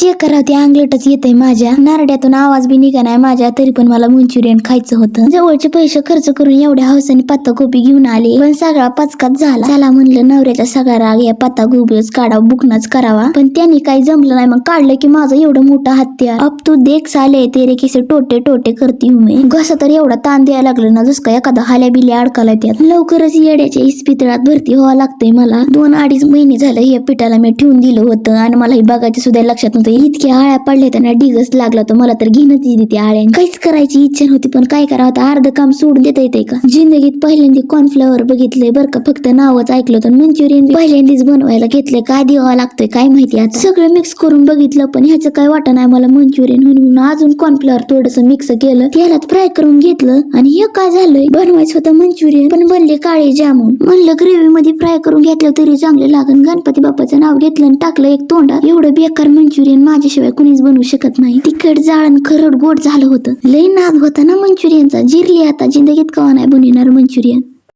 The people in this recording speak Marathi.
जे करा ते अंगलटच येतंय माझ्या. नारड्यातून आवाज बी निघा नाही माझ्या तरी पण मला मंचुरियन खायचं होतं. जवळचे पैसे खर्च करून एवढ्या हौसाने पत्ता गोबी घेऊन आले. पण सगळा पचकात झाला. त्याला म्हणलं नवऱ्याचा सगळा राग या पत्ता गोबीच काढावा बुकनाच करावा. पण त्यांनी काही जमलं नाही. मग काढलं की माझं एवढं मोठं हत्या. अब तू देख साले तेरे किसे टोटे टोटे करती हूं घसा तर एवढा ताण द्यायला लागलं ना जसं का एखादा हाल्या बिल्या अडकाला त्यात. लवकरच येड्याच्या इस्पितळात भरती व्हावं लागतंय मला. दोन अडीच महिने झालं हे पिठाला मी ठेवून दिलं होतं आणि मला ही बघायचं सुद्धा लक्षात नव्हतं इतक्या आळ्या पडल्या त्यांना डिगस लागला तर मला तर घेणंच येते त्या आळ्या. काहीच करायची इच्छा नव्हती पण काय करावं आता? अर्ध काम सोडून देता येते का? जिंदगीत पहिल्यांदा कॉर्नफ्लॉवर बघितले बरं का फक्त नावच ऐकलं तर मंचुरियन म्हणजे पहिल्यांदाच बनवायला घेतले काय द्यावा लागतंय काय माहिती आता? सगळं मिक्स करून बघितलं पण ह्याचं काय वाटत नाही मला? म्हणजे मंचुरियन म्हणून अजून कॉर्नफ्लॉवर थोडस मिक्स केलं. तेलात फ्राय करून घेतलं आणि हे काय झालंय? बनवायचं होतं म्हणजे मंचुरियन पण बनले काळे जामून म्हणलं ग्रेव्ही मध्ये फ्राय करून घेतलं तरी चांगले लागन. गणपती बाप्पाचं नाव घेतलं आणि टाकलं एक तोंडात. एवढं बेकार मंचुरियन माझ्याशिवाय कुणीच बनवू शकत नाही. तिखट जाळण खरड गोड झालं होतं. लय नाद होता ना मंचुरियनचा. जिरली आता. जिंदगीत कवा नाही बनविणार मंचुरियन?